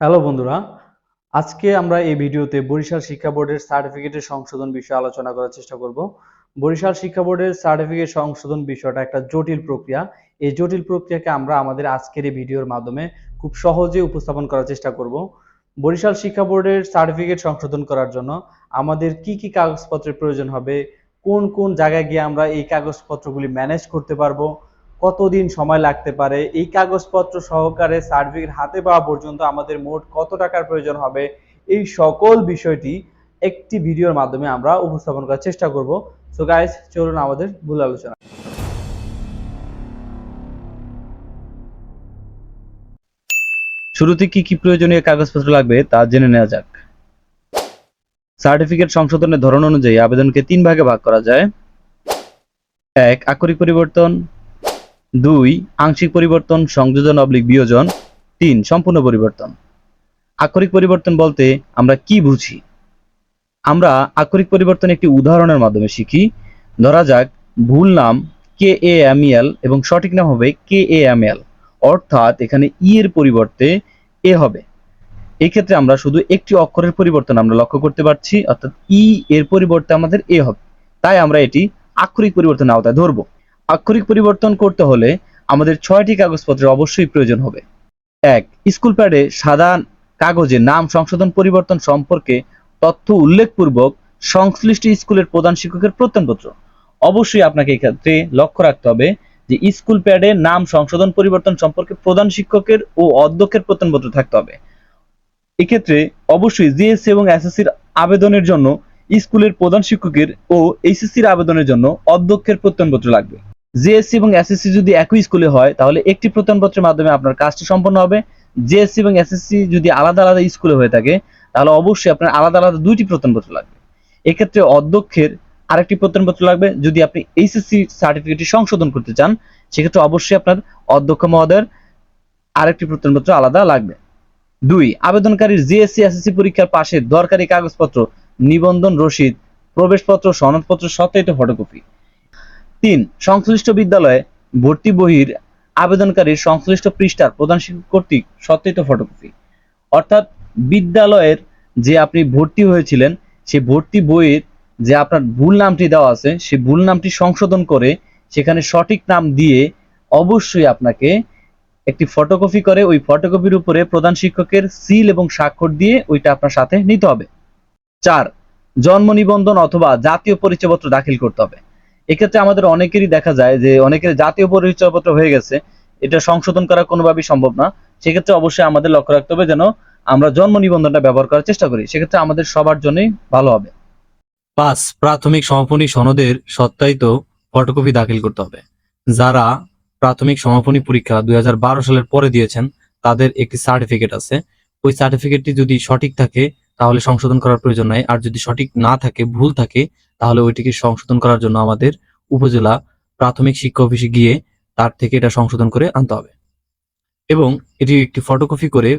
Hello বন্ধুরা, আজকে আমরা এই ভিডিওতে বরিশাল শিক্ষা বোর্ডের সার্টিফিকেটের সংশোধন বিষয়ে আলোচনা করার চেষ্টা করব। বরিশাল শিক্ষা বোর্ডের সার্টিফিকেট সংশোধন বিষয়টা একটা জটিল প্রক্রিয়া। এই জটিল প্রক্রিয়াকে আমরা আমাদের আজকের এই ভিডিওর মাধ্যমে খুব সহজে উপস্থাপন করার চেষ্টা করব। বরিশাল শিক্ষা বোর্ডের সার্টিফিকেট সংশোধন করার জন্য আমাদের কি কি কাগজপত্রের প্রয়োজন হবে, কোন কোন জায়গায় গিয়ে আমরা এই কাগজপত্রগুলি ম্যানেজ করতে পারব কতদিন সময় লাগতে পারে, এই কাগজপত্র সহকারে সার্টিফিকেট হাতে পাওয়া পর্যন্ত আমাদের মোট কত টাকার প্রয়োজন হবে, এই সকল বিষয়টি একটি ভিডিওর মাধ্যমে আমরা উপস্থাপন করার চেষ্টা করব। সো গাইস চলুন আমাদের মূল আলোচনা। শুরুতে কি কি প্রয়োজনীয় কাগজপত্র লাগবে তা জেনে নেওয়া যাক। সার্টিফিকেট সংশোধনের ধরন অনুযায়ী আবেদনকে তিন ভাগে ভাগ করা যায়। এক, আক্ষরিক পরিবর্তন। দুই, আংশিক পরিবর্তন, সংযোজন, অবলিক বিয়োজন। তিন, সম্পূর্ণ পরিবর্তন। আক্ষরিক পরিবর্তন বলতে আমরা কি বুঝি? আমরা আক্ষরিক পরিবর্তন একটি উদাহরণের মাধ্যমে শিখি। ধরা যাক, ভুল নাম কে এ এম এল এবং সঠিক নাম হবে কে এ এম এল। অর্থাৎ এখানে ই এর পরিবর্তে এ হবে। এই ক্ষেত্রে আমরা শুধু একটি অক্ষরের পরিবর্তন আমরা লক্ষ্য করতে পারছি, অর্থাৎ ই এর পরিবর্তে আমাদের এ হবে। তাই আমরা এটি আক্ষরিক পরিবর্তন আওতায় ধরব। আক্ষরিক পরিবর্তন করতে হলে আমাদের ছয়টি কাগজপত্রের অবশ্যই প্রয়োজন হবে। এক, স্কুল প্যাডে সাদা কাগজে নাম সংশোধন পরিবর্তন সম্পর্কে তথ্য উল্লেখপূর্বক সংশ্লিষ্ট স্কুলের প্রধান শিক্ষকের প্রত্যয়নপত্র। অবশ্যই আপনাকে এক্ষেত্রে লক্ষ্য রাখতে হবে যে স্কুল প্যাডে নাম সংশোধন পরিবর্তন সম্পর্কে প্রধান শিক্ষকের ও অধ্যক্ষের প্রত্যয়নপত্র থাকতে হবে। এক্ষেত্রে অবশ্যই জিএসসি এবং এসএসসির আবেদনের জন্য স্কুলের প্রধান শিক্ষকের ও এইচএসসির আবেদনের জন্য অধ্যক্ষের প্রত্যয়নপত্র লাগবে। জিএসসি এবং এসএসসি যদি একই স্কুলে হয়, তাহলে একটি প্রত্যয়নপত্রের মাধ্যমে আপনার কাজটি সম্পন্ন হবে। জিএসসি এবং এসএসসি যদি আলাদা আলাদা স্কুলে হয়ে থাকে, তাহলে অবশ্যই আপনার আলাদা আলাদা দুইটি প্রত্যয়নপত্র লাগবে। এক্ষেত্রে অধ্যক্ষের আরেকটি প্রত্যয়নপত্র লাগবে। যদি আপনি এইচএসসি সার্টিফিকেটটি সংশোধন করতে চান, সেক্ষেত্রে অবশ্যই আপনার অধ্যক্ষ মহোদয়ের আরেকটি প্রত্যয়নপত্র আলাদা লাগবে। দুই, আবেদনকারীর জিএসসি এসএসসি পরীক্ষার পাশে দরকারি কাগজপত্র, নিবন্ধন রসিদ, প্রবেশপত্র, সনদপত্র, সত্যায়িত ফটোকপি তিন, সংশ্লিষ্ট বিদ্যালয়ে ভর্তি বহির আবেদনকারীর সংশ্লিষ্ট পৃষ্ঠার প্রধান শিক্ষক কর্তৃক সত্যায়িত ফটোকপি অর্থাৎ বিদ্যালয়ের যে আপনি ভর্তি হয়েছিলেন, সেই ভর্তি বইয়ের যে আপনার ভুল নামটি দেওয়া আছে, সেই ভুল নামটি সংশোধন করে সেখানে সঠিক নাম দিয়ে অবশ্যই আপনাকে একটি ফটোকপি করে, ওই ফটোকপির উপরে প্রধান শিক্ষকের সিল এবং স্বাক্ষর দিয়ে ওইটা আপনার সাথে নিতে হবে। চার, জন্ম নিবন্ধন অথবা জাতীয় পরিচয়পত্র দাখিল করতে হবে। এক্ষেত্রে আমাদের অনেকেরই দেখা যায় যে অনেকের জাতীয় পরিচয়পত্র হয়ে গেছে, এটা সংশোধন করা কোনোভাবেই সম্ভব না। সেক্ষেত্রে অবশ্যই আমাদের লক্ষ্য রাখতে হবে যেন আমরা জন্ম নিবন্ধনটা ব্যবহার করার চেষ্টা করি। সেক্ষেত্রে আমাদের সবার জন্যই ভালো হবে। পাঁচ, প্রাথমিক সমাপনী সনদের সত্যায়িত ফটোকপি দাখিল করতে হবে। যারা প্রাথমিক সমাপনী পরীক্ষা দুই হাজার বারো সালের পরে দিয়েছেন, তাদের একটি সার্টিফিকেট আছে। ওই সার্টিফিকেটটি যদি সঠিক থাকে তাহলে সংশোধন করার প্রয়োজন নাই। আর যদি সঠিক না থাকে, ভুল থাকে, তাহলে ওইটিকে সংশোধন করার জন্য আমাদের উপজেলা প্রাথমিক শিক্ষা অফিসে গিয়ে তার থেকে এটা সংশোধন করে আনতে হবে। এবং এটি একটি ফটোকপি করে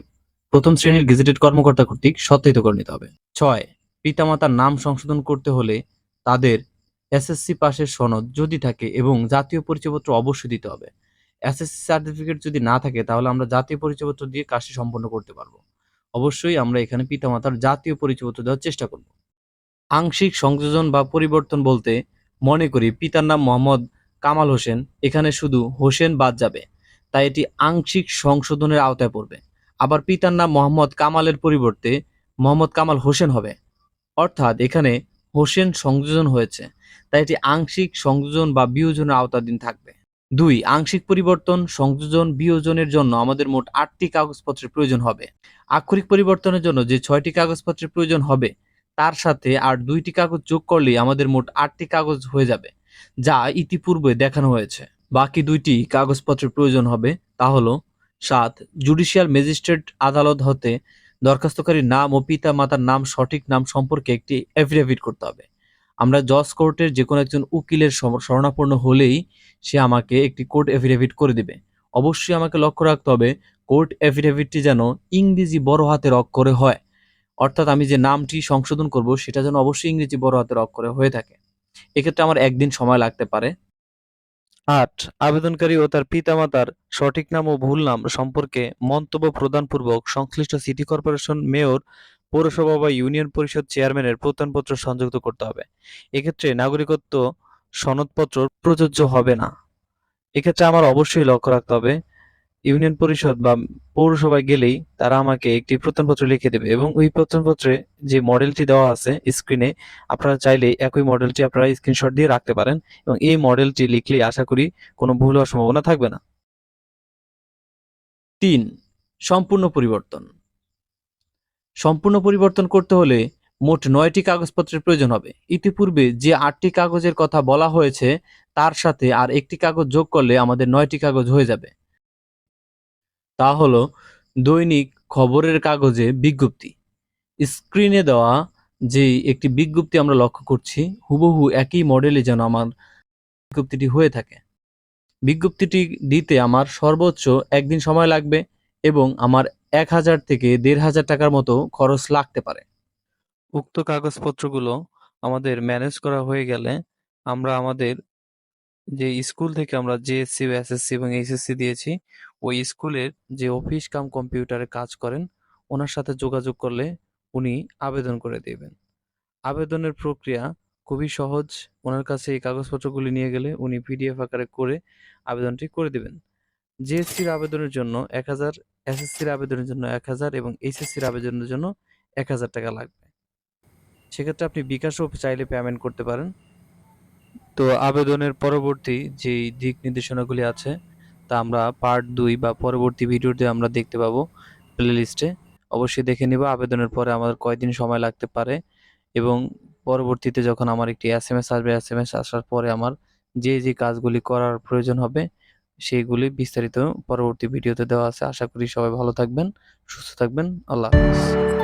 প্রথম শ্রেণির গেজেটেড কর্মকর্তা কর্তৃক সত্যায়িত করে নিতে হবে। ছয়, পিতামাতার নাম সংশোধন করতে হলে তাদের এসএসসি পাশের সনদ যদি থাকে এবং জাতীয় পরিচয়পত্র অবশ্যই দিতে হবে। এসএসসি সার্টিফিকেট যদি না থাকে, তাহলে আমরা জাতীয় পরিচয়পত্র দিয়ে কাজটি সম্পন্ন করতে পারব। অবশ্যই আমরা এখানে পিতামাতার জাতীয় পরিচয়পত্র দেওয়ার চেষ্টা করব। আংশিক সংযোজন বা পরিবর্তন বলতে মনে করি পিতার নাম মোহাম্মদ কামাল হোসেন, এখানে শুধু হোসেন বাদ যাবে, তাই এটি আংশিক সংশোধনের আওতায় পড়বে। আবার পিতার নাম মোহাম্মদ কামালের পরিবর্তে মোহাম্মদ কামাল হোসেন হবে। অর্থাৎ এখানে হোসেন সংযোজন হয়েছে, তাই এটি আংশিক সংযোজন বা বিয়োজনের আওতাধীন থাকবে। দুই, আংশিক পরিবর্তন, সংযোজন, বিয়োজনের জন্য আমাদের মোট আটটি কাগজপত্রের প্রয়োজন হবে। আক্ষরিক পরিবর্তনের জন্য যে ছয়টি কাগজপত্রের প্রয়োজন হবে, তার সাথে আর দুইটি কাগজ যোগ করলেই আমাদের মোট আটটি কাগজ হয়ে যাবে, যা ইতিপূর্বে দেখানো হয়েছে। বাকি দুইটি কাগজপত্রের প্রয়োজন হবে, তা হলো, সাত, জুডিশিয়াল ম্যাজিস্ট্রেট আদালত হতে দরখাস্তকারীর নাম ও পিতা মাতার নাম সঠিক নাম সম্পর্কে একটি এফিডেভিট করতে হবে। আমরা জজ কোর্টের যে কোনো একজন উকিলের শরণাপন্ন হলেই সে আমাকে একটি কোর্ট এফিডেভিট করে দিবে। অবশ্যই আমাকে লক্ষ্য রাখতে হবে, কোর্ট এফিডেভিটটি যেন ইংরেজি বড় হাতের অক্ষরে হয়। অর্থাৎ আমি যে নামটি সংশোধন করব, সেটা যেন অবশ্যই ইংরেজি বড় হাতের অক্ষরে হয়ে থাকে। এক্ষেত্রে আমার একদিন সময় লাগতে পারে। আট, আবেদনকারী ও তার পিতামাতার সঠিক নাম ও ভুল নাম সম্পর্কে মন্তব্য প্রদানপূর্বক সংশ্লিষ্ট সিটি কর্পোরেশন মেয়র পৌরসভা বা ইউনিয়ন পরিষদ চেয়ারম্যানের প্রত্যয়নপত্র সংযুক্ত করতে হবে। এক্ষেত্রে নাগরিকত্ব সনদপত্র প্রযোজ্য হবে না। এক্ষেত্রে আমার অবশ্যই লক্ষ্য রাখতে হবে, ইউনিয়ন পরিষদ বা পৌরসভায় গেলেই তারা আমাকে একটি প্রত্যয়নপত্র লিখে দেবে এবং ওই প্রত্যয়নপত্রে যে মডেলটি দেওয়া আছে স্ক্রিনে আপনারা চাইলে একই মডেলটি আপনারা স্ক্রিনশট দিয়ে রাখতে পারেন এবং এই মডেলটি লিখলে আশা করি কোনো ভুল হওয়ার সম্ভাবনা থাকবে না। তিন, সম্পূর্ণ পরিবর্তন। সম্পূর্ণ পরিবর্তন করতে হলে মোট নয়টি কাগজপত্রের প্রয়োজন হবে। ইতিপূর্বে যে আটটি কাগজের কথা বলা হয়েছে, তার সাথে আর একটি কাগজ যোগ করলে আমাদের নয়টি কাগজ হয়ে যাবে। তা হলো, দৈনিক খবরের কাগজে বিজ্ঞপ্তি। স্ক্রিনে দেওয়া যে একটি বিজ্ঞপ্তি আমরা লক্ষ্য করছি, হুবহু একই মডেলে যেন আমার বিজ্ঞপ্তিটি হয়ে থাকে। বিজ্ঞপ্তিটি দিতে আমার সর্বোচ্চ একদিন সময় লাগবে এবং আমার এক হাজার থেকে দেড় হাজার টাকার মতো খরচ লাগতে পারে। উক্ত কাগজপত্রগুলো আমাদের ম্যানেজ করা হয়ে গেলে আমরা আমাদের যে স্কুল থেকে আমরা জেএসসি এসএসসি এবং এইচএসসি দিয়েছি, ওই স্কুলের যে অফিস কাম কম্পিউটারে কাজ করেন, ওনার সাথে যোগাযোগ করলে উনি আবেদন করে দেবেন। আবেদনের প্রক্রিয়া খুবই সহজ। ওনার কাছে এই কাগজপত্রগুলি নিয়ে গেলে উনি পিডিএফ আকারে করে আবেদনটি করে দেবেন। জেএসসির আবেদনের জন্য এক হাজার, এসএসসির আবেদনের জন্য এক হাজার এবং এইচএসসির আবেদনের জন্য এক হাজার টাকা লাগবে। সেক্ষেত্রে আপনি বিকাশও চাইলে পেমেন্ট করতে পারেন। তো আবেদনের পরবর্তী যেই দিক নির্দেশনাগুলি আছে, তা আমরা পার্ট দুই বা পরবর্তী ভিডিওতে আমরা দেখতে পাবো প্লে লিস্টে অবশ্যই দেখে নিব, আবেদনের পরে আমাদের কয়দিন সময় লাগতে পারে এবং পরবর্তীতে যখন আমার একটি এস এম এস আসবে এস এম এস আসার পরে আমার যে যে কাজগুলি করার প্রয়োজন হবে সেইগুলি বিস্তারিত পরবর্তী ভিডিওতে দেওয়া আছে। আশা করি সবাই ভালো থাকবেন, সুস্থ থাকবেন। আল্লাহ হাফিজ।